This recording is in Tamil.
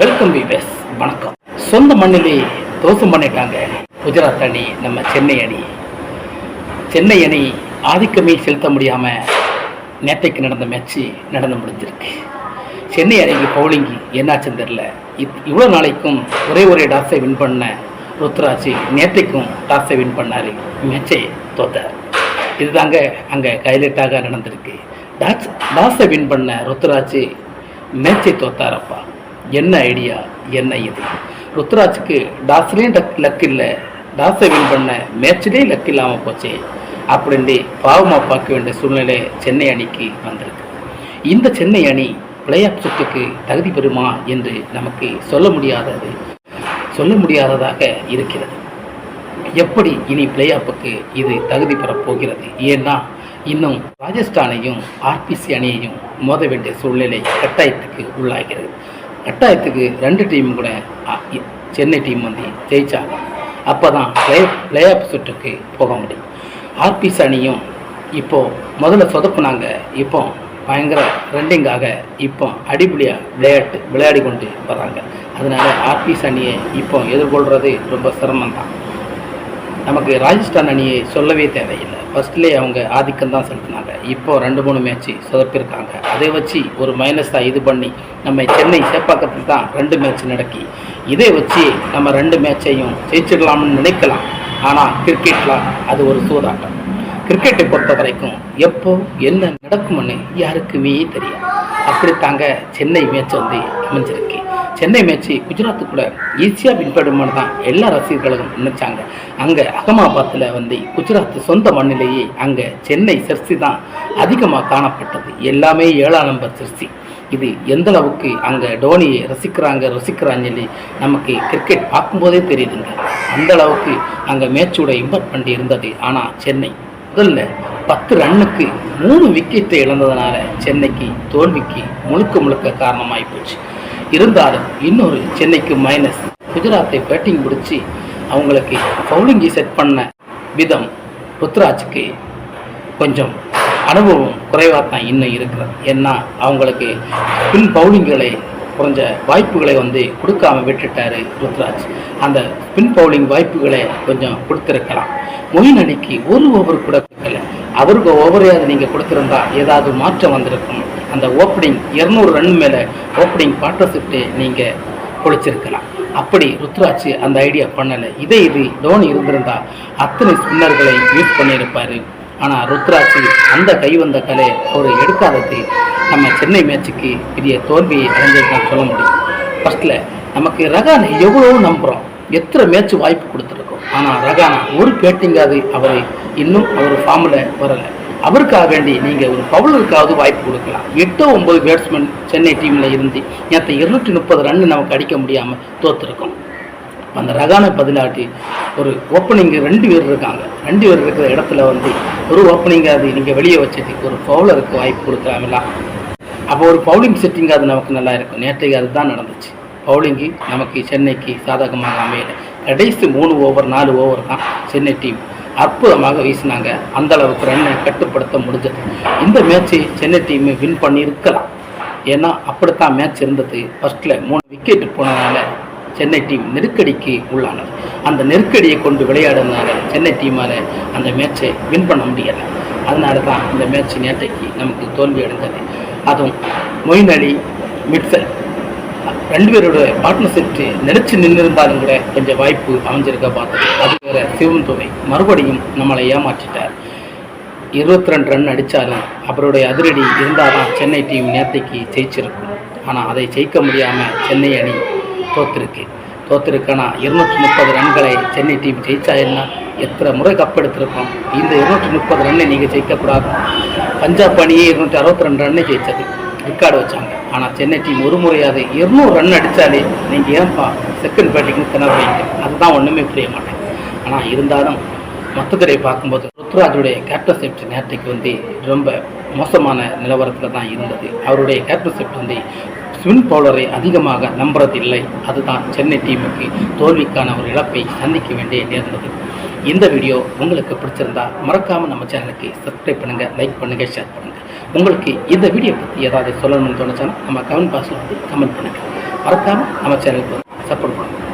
வெல்கம் விவேஸ் வணக்கம். சொந்த மண்ணிலே தோசம் பண்ணிட்டாங்க குஜராத் அணி நம்ம சென்னை அணி. சென்னை அணி ஆதிக்கமே செலுத்த முடியாமல் நேற்றைக்கு நடந்த மேட்ச்சு நடந்து முடிஞ்சிருக்கு. சென்னை அணிக்கு பவுலிங் என்னாச்சுன்னு தெரில இவ்வளோ நாளைக்கும் ஒரே ஒரே டாஸை வின் பண்ண ருத்ராஜ் நேற்றைக்கும் டாஸை வின் பண்ணார். மேட்சை தோத்தார் இதுதாங்க அங்கே கைலட்டாக நடந்திருக்கு. டாஸ் டாஸை வின் பண்ண ருத்ராஜ் மேட்சை தோத்தாரப்பா. என்ன ஐடியா என்ன இது? ருத்ராஜுக்கு டாஸ்லேயும் டக் லக் இல்லை டாஸை வின் பண்ண மேட்ச்லேயும் லக் இல்லாமல் போச்சே அப்படின்ட்டு பாவமாக பார்க்க வேண்டிய சூழ்நிலை சென்னை அணிக்கு வந்திருக்கு. இந்த சென்னை அணி பிளே ஆஃப் சுற்றுக்கு தகுதி பெறுமா என்று நமக்கு சொல்ல முடியாதது சொல்ல முடியாததாக இருக்கிறது. எப்படி இனி பிளே ஆஃபுக்கு இது தகுதி பெறப் போகிறது? ஏன்னா இன்னும் ராஜஸ்தானையும் ஆர்பிசி அணியையும் மோத வேண்டிய சூழ்நிலை கட்டாயத்துக்கு உள்ளாகிறது. கட்டாயத்துக்கு ரெண்டு டீம் கூட சென்னை டீம் வந்து ஜெயித்தாங்க அப்போ தான் பிளே பிளே ஆஃப் சுற்றுக்கு போக முடியும். ஆர்பிஸ் அணியும் இப்போது முதல்ல சொதப்புனாங்க. இப்போ பயங்கர ரெண்டிங்காக இப்போ அடிப்படையாக விளையாட்டு விளையாடி கொண்டு வராங்க அதனால் ஆர்பிஸ் அணியை இப்போ எதிர்கொள்கிறது ரொம்ப சிரமம்தான். நமக்கு ராஜஸ்தான் அணியை சொல்லவே தேவையில்லை. ஃபர்ஸ்ட்லேயே அவங்க ஆதிக்கம் தான் செலுத்தினாங்க. இப்போ ரெண்டு மூணு மேட்ச்சு சொதப்பிருக்காங்க. அதை வச்சு ஒரு மைனஸாக இது பண்ணி நம்ம சென்னை சேப்பாக்கத்தில் தான் ரெண்டு மேட்ச் நடக்கி இதை வச்சு நம்ம ரெண்டு மேட்சையும் ஜெயிச்சிடலாம்னு நினைக்கலாம். ஆனால் கிரிக்கெட்டில் அது ஒரு சூதாட்டம். கிரிக்கெட்டை பொறுத்த வரைக்கும் எப்போ என்ன நடக்கும்னு யாருக்குமே தெரியும் அப்படித்தாங்க சென்னை மேட்ச் வந்து அமைஞ்சிருக்கு. சென்னை மேட்ச்சு குஜராத்து கூட ஈஸியாக பின்படுமானு தான் எல்லா ரசிகர்களும் நினைச்சாங்க. அங்கே அகமாபாத்தில் வந்து குஜராத் சொந்த மண்ணிலேயே அங்கே சென்னை செர்சி தான் அதிகமாக காணப்பட்டது. எல்லாமே ஏழாம் நம்பர் செர்சி இது எந்த அளவுக்கு அங்கே டோனியை ரசிக்கிறாங்க ரசிக்கிறான்னு சொல்லி நமக்கு கிரிக்கெட் பார்க்கும்போதே தெரியுதுங்க. அந்த அளவுக்கு அங்கே மேட்சோட இம்பாக்ட் பண்ணி இருந்தது. ஆனால் சென்னை முதல்ல பத்து ரன்னுக்கு மூணு விக்கெட்டை இழந்ததுனால சென்னைக்கு தோல்விக்கு முழுக்க முழுக்க காரணமாகி போச்சு. இருந்தாலும் இன்னொரு சென்னைக்கு மைனஸ் குஜராத்தை பேட்டிங் பிடிச்சி அவங்களுக்கு பவுலிங்கை செட் பண்ண விதம் ருத்ராஜுக்கு கொஞ்சம் அனுபவம் குறைவாக தான் இன்னும் இருக்கிறது. ஏன்னா அவங்களுக்கு பின் பவுலிங்களை குறைஞ்ச வாய்ப்புகளை வந்து கொடுக்காம விட்டுட்டாரு ருத்ராஜ். அந்த பின் பவுலிங் வாய்ப்புகளை கொஞ்சம் கொடுத்துருக்கலாம். மொயின் அணிக்கு ஒரு ஓவர் கூட கொடுக்கல. அவருக்கு ஓவரையாவது நீங்கள் கொடுத்துருந்தா ஏதாவது மாற்றம் வந்திருக்கும். அந்த ஓப்பனிங் இரநூறு ரன் மேலே ஓப்பனிங் பார்ட்னர்ஷிப்டே நீங்கள் பொழிச்சிருக்கலாம். அப்படி ருத்ராஜ் அந்த ஐடியா பண்ணலை. இதே இது தோனி இருந்திருந்தால் அத்தனை ஸ்பின்னர்களை யூஸ் பண்ணியிருப்பார். ஆனால் ருத்ராஜ் அந்த கை வந்த கலை அவர் எடுக்காதது நம்ம சென்னை மேட்சுக்கு பெரிய தோல்வியை அடைஞ்சிருக்கோம் சொல்ல முடியும். ஃபஸ்ட்டில் நமக்கு ரகானை எவ்வளோ நம்புகிறோம் எத்தனை மேட்ச் வாய்ப்பு கொடுத்துருக்கோம். ஆனால் ரகானா ஒரு பேட்டிங்காவது அவர் இன்னும் அவர் ஃபார்மில் வரலை. அவருக்காக வேண்டி நீங்கள் ஒரு பவுலருக்காவது வாய்ப்பு கொடுக்கலாம். எட்டோ ஒன்பது பேட்ஸ்மேன் சென்னை டீமில் இருந்து நேற்று இருநூற்றி முப்பது ரன் நமக்கு அடிக்க முடியாமல் தோற்றுருக்கோம் அந்த ரகான பதிலாட்டி ஒரு ஓப்பனிங் ரெண்டு பேர் இருக்காங்க. ரெண்டு பேர் இருக்கிற இடத்துல வந்து ஒரு ஓப்பனிங் அது நீங்கள் வெளியே வச்சதுக்கு ஒரு பவுலருக்கு வாய்ப்பு கொடுக்கலாமில்ல அப்போ ஒரு பவுலிங் செட்டிங் அது நமக்கு நல்லா இருக்கும். நேற்றைக்கு அதுதான் நடந்துச்சு. பவுலிங்கு நமக்கு சென்னைக்கு சாதகமாக அமையலை. கடைசி மூணு ஓவர் நாலு ஓவர் தான் சென்னை டீம் அற்புதமாக வீசினாங்க. அந்த அளவுக்கு ரன்னை கட்டுப்படுத்த முடிஞ்சது. இந்த மேட்சை சென்னை டீம் வின் பண்ணியிருக்கலாம். ஏன்னா அப்படித்தான் மேட்ச் இருந்தது. ஃபர்ஸ்ட்ல மூணு விக்கெட் போனதால சென்னை டீம் நெருக்கடிக்கு உள்ளானது. அந்த நெருக்கடியை கொண்டு விளையாடுறதுனால சென்னை டீமால் அந்த மேட்சை வின் பண்ண முடியலை. அதனால தான் இந்த மேட்ச் நேற்றைக்கு நமக்கு தோல்வி அடைந்தது அதுவும் மொயின் அலி மிட்சல் ரெண்டு பேரோட பார்ட்னர்ஷிப் நினைச்சு நின்றிருந்தாலும் கூட கொஞ்சம் வாய்ப்பு அமைஞ்சிருக்க பார்த்தோம் அது வேற சிவன் துறை மறுபடியும் நம்மளை ஏமாற்றிட்டார். இருபத்தி ரெண்டு ரன் அடித்தாலும் அவருடைய அதிரடி இருந்தால் தான் சென்னை டீம் நேற்றைக்கு ஜெயிச்சிருக்கும். ஆனால் அதை ஜெயிக்க முடியாமல் சென்னை அணி தோத்திருக்கு. தோத்திருக்கானா இருநூற்றி முப்பது ரன்களை சென்னை டீம் ஜெயிச்சா என்ன? எத்தனை முறை கப் எடுத்திருக்கோம்? இந்த இருநூற்றி முப்பது ரன்னை நீங்கள் ஜெயிக்கக்கூடாது. பஞ்சாப் அணியே இருநூற்றி அறுபத்தி ரெண்டு ரன்னை ஜெயிச்சது. ரெக்கார்டு வச்சாங்க. ஆனால் சென்னை டீம் ஒரு முறையாவது இருநூறு ரன் அடித்தாலே நீங்கள் ஏன்பா செகண்ட் பேட்டிங்னு திணறீங்க அதுதான் ஒன்றுமே புரிய மாட்டேன் ஆனால் இருந்தாலும் மொத்தத்திலே பார்க்கும்போது ருத்ராஜுடைய கேப்டன்ஷிப் நேரத்துக்கு வந்து ரொம்ப மோசமான நிலவரத்தில் தான் இருந்தது. அவருடைய கேப்டன்ஷிப் வந்து ஸ்வின் பவுலரை அதிகமாக நம்புறதில்லை. அதுதான் சென்னை டீமுக்கு தோல்விக்கான ஒரு இழப்பை சந்திக்க வேண்டிய நேர்ந்தது. இந்த வீடியோ உங்களுக்கு பிடிச்சிருந்தா மறக்காமல் நம்ம சேனலுக்கு சப்ஸ்கிரைப் பண்ணுங்கள் லைக் பண்ணுங்கள் ஷேர் பண்ணுங்கள் உங்களுக்கு இந்த வீடியோ பற்றி ஏதாவது சொல்லணும்னு தோணுச்சுன்னா நம்ம கமெண்ட் பாக்ஸில் வந்து கமெண்ட் பண்ணுங்கள் மறக்காமல் நம்ம சேனலுக்கு சப்போர்ட் பண்ணுங்கள்